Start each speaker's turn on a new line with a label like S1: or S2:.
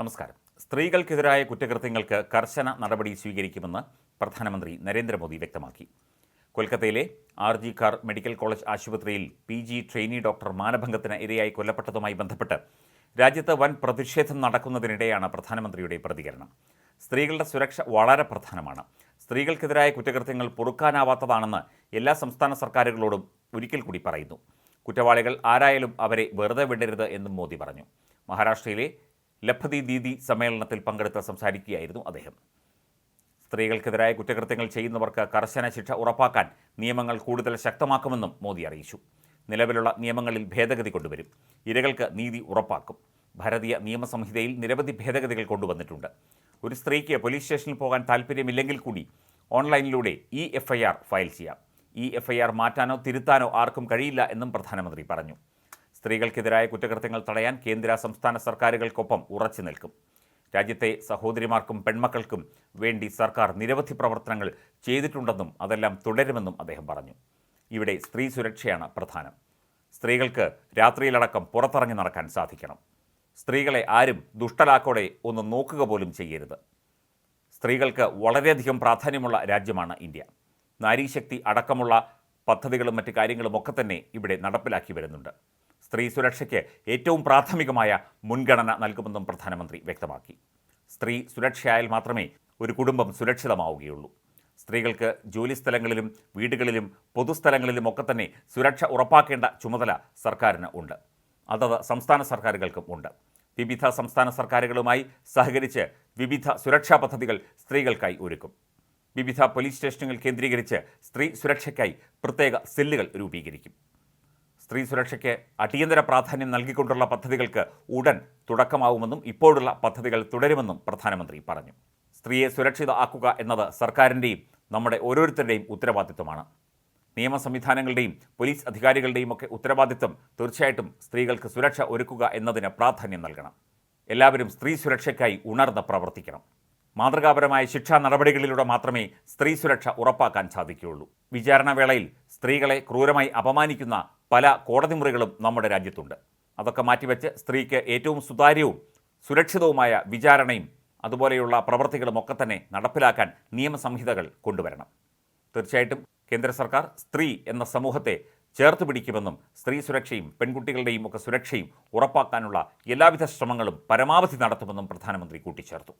S1: നമസ്കാരം സ്ത്രീകൾക്കെതിരായ കുറ്റകൃത്യങ്ങൾക്ക് കർശന നടപടി സ്വീകരിക്കുമെന്ന് പ്രധാനമന്ത്രി നരേന്ദ്രമോദി വ്യക്തമാക്കി കൊൽക്കത്തയിലെ R G Kar medical college ആശുപത്രിയിൽ പി ജി ട്രെയിനി ഡോക്ടർ മാനഭംഗത്തിന് ഇരയായി കൊല്ലപ്പെട്ടതുമായി ബന്ധപ്പെട്ട് രാജ്യത്ത് വൻ പ്രതിഷേധം നടക്കുന്നതിനിടെയാണ് പ്രധാനമന്ത്രിയുടെ പ്രതികരണം സ്ത്രീകളുടെ സുരക്ഷ വളരെ പ്രധാനമാണ് സ്ത്രീകൾക്കെതിരായ കുറ്റകൃത്യങ്ങൾ പൊറുക്കാനാവാത്തതാണെന്ന് എല്ലാ സംസ്ഥാന സർക്കാരുകളോടും ഒരിക്കൽ കൂടി പറയുന്നു കുറ്റവാളികൾ ആരായാലും അവരെ വെറുതെ വിടരുത് എന്നും മോദി പറഞ്ഞു മഹാരാഷ്ട്രയിലെ ലഭതി ദീദി സമ്മേളനത്തിൽ പങ്കെടുത്ത് സംസാരിക്കുകയായിരുന്നു അദ്ദേഹം സ്ത്രീകൾക്കെതിരായ കുറ്റകൃത്യങ്ങൾ ചെയ്യുന്നവർക്ക് കർശന ശിക്ഷ ഉറപ്പാക്കാൻ നിയമങ്ങൾ കൂടുതൽ ശക്തമാക്കുമെന്നും മോദി അറിയിച്ചു നിലവിലുള്ള നിയമങ്ങളിൽ ഭേദഗതി കൊണ്ടുവരും ഇരകൾക്ക് നീതി ഉറപ്പാക്കും ഭാരതീയ നിയമസംഹിതയിൽ നിരവധി ഭേദഗതികൾ കൊണ്ടുവന്നിട്ടുണ്ട് ഒരു സ്ത്രീക്ക് പോലീസ് സ്റ്റേഷനിൽ പോകാൻ താൽപ്പര്യമില്ലെങ്കിൽ കൂടി ഓൺലൈനിലൂടെ E F I R file ചെയ്യാം ഇ എഫ് ഐ ആർ മാറ്റാനോ തിരുത്താനോ ആർക്കും കഴിയില്ല എന്നും പ്രധാനമന്ത്രി പറഞ്ഞു സ്ത്രീകൾക്കെതിരായ കുറ്റകൃത്യങ്ങൾ തടയാൻ കേന്ദ്ര സംസ്ഥാന സർക്കാരുകൾക്കൊപ്പം ഉറച്ചു നിൽക്കും രാജ്യത്തെ സഹോദരിമാർക്കും പെൺമക്കൾക്കും വേണ്ടി സർക്കാർ നിരവധി പ്രവർത്തനങ്ങൾ ചെയ്തിട്ടുണ്ടെന്നും അതെല്ലാം തുടരുമെന്നും അദ്ദേഹം പറഞ്ഞു ഇവിടെ സ്ത്രീ സുരക്ഷയാണ് പ്രധാനം സ്ത്രീകൾക്ക് രാത്രിയിലടക്കം പുറത്തിറങ്ങി നടക്കാൻ സാധിക്കണം സ്ത്രീകളെ ആരും ദുഷ്ടലാക്കോടെ ഒന്ന് നോക്കുക പോലും ചെയ്യരുത് സ്ത്രീകൾക്ക് വളരെയധികം പ്രാധാന്യമുള്ള രാജ്യമാണ് ഇന്ത്യ നാരീശക്തി അടക്കമുള്ള പദ്ധതികളും മറ്റ് കാര്യങ്ങളും ഒക്കെ തന്നെ ഇവിടെ നടപ്പിലാക്കി വരുന്നുണ്ട് സ്ത്രീ സുരക്ഷയ്ക്ക് ഏറ്റവും പ്രാഥമികമായ മുൻഗണന നൽകുമെന്നും പ്രധാനമന്ത്രി വ്യക്തമാക്കി സ്ത്രീ സുരക്ഷയായാൽ മാത്രമേ ഒരു കുടുംബം സുരക്ഷിതമാവുകയുള്ളൂ സ്ത്രീകൾക്ക് ജോലിസ്ഥലങ്ങളിലും വീടുകളിലും പൊതുസ്ഥലങ്ങളിലും ഒക്കെ തന്നെ സുരക്ഷ ഉറപ്പാക്കേണ്ട ചുമതല സർക്കാരിന് ഉണ്ട് അതത് സംസ്ഥാന സർക്കാരുകൾക്കും ഉണ്ട് വിവിധ സംസ്ഥാന സർക്കാരുകളുമായി സഹകരിച്ച് വിവിധ സുരക്ഷാ പദ്ധതികൾ സ്ത്രീകൾക്കായി ഒരുക്കും വിവിധ പോലീസ് സ്റ്റേഷനുകൾ കേന്ദ്രീകരിച്ച് സ്ത്രീ സുരക്ഷയ്ക്കായി പ്രത്യേക സെല്ലുകൾ രൂപീകരിക്കും സ്ത്രീ സുരക്ഷയ്ക്ക് അടിയന്തര പ്രാധാന്യം നൽകിക്കൊണ്ടുള്ള പദ്ധതികൾക്ക് ഉടൻ തുടക്കമാവുമെന്നും ഇപ്പോഴുള്ള പദ്ധതികൾ തുടരുമെന്നും പ്രധാനമന്ത്രി പറഞ്ഞു സ്ത്രീയെ സുരക്ഷിത ആക്കുക എന്നത് സർക്കാരിൻ്റെയും നമ്മുടെ ഓരോരുത്തരുടെയും ഉത്തരവാദിത്വമാണ് നിയമ സംവിധാനങ്ങളുടെയും പോലീസ് അധികാരികളുടെയും ഒക്കെ ഉത്തരവാദിത്വം തീർച്ചയായിട്ടും സ്ത്രീകൾക്ക് സുരക്ഷ ഒരുക്കുക എന്നതിന് പ്രാധാന്യം നൽകണം എല്ലാവരും സ്ത്രീ സുരക്ഷയ്ക്കായി ഉണർന്ന് പ്രവർത്തിക്കണം മാതൃകാപരമായ ശിക്ഷാ നടപടികളിലൂടെ മാത്രമേ സ്ത്രീ സുരക്ഷ ഉറപ്പാക്കാൻ സാധിക്കുകയുള്ളൂ വിചാരണവേളയിൽ സ്ത്രീകളെ ക്രൂരമായി അപമാനിക്കുന്ന പല കോടതി മുറികളും നമ്മുടെ രാജ്യത്തുണ്ട് അതൊക്കെ മാറ്റിവെച്ച് സ്ത്രീക്ക് ഏറ്റവും സുതാര്യവും സുരക്ഷിതവുമായ വിചാരണയും അതുപോലെയുള്ള പ്രവൃത്തികളും ഒക്കെ തന്നെ നടപ്പിലാക്കാൻ നിയമസംഹിതകൾ കൊണ്ടുവരണം തീർച്ചയായിട്ടും കേന്ദ്ര സർക്കാർ സ്ത്രീ എന്ന സമൂഹത്തെ ചേർത്ത് പിടിക്കുമെന്നും സ്ത്രീ സുരക്ഷയും പെൺകുട്ടികളുടെയും ഒക്കെ സുരക്ഷയും ഉറപ്പാക്കാനുള്ള എല്ലാവിധ ശ്രമങ്ങളും പരമാവധി നടത്തുമെന്നും പ്രധാനമന്ത്രി കൂട്ടിച്ചേർത്തു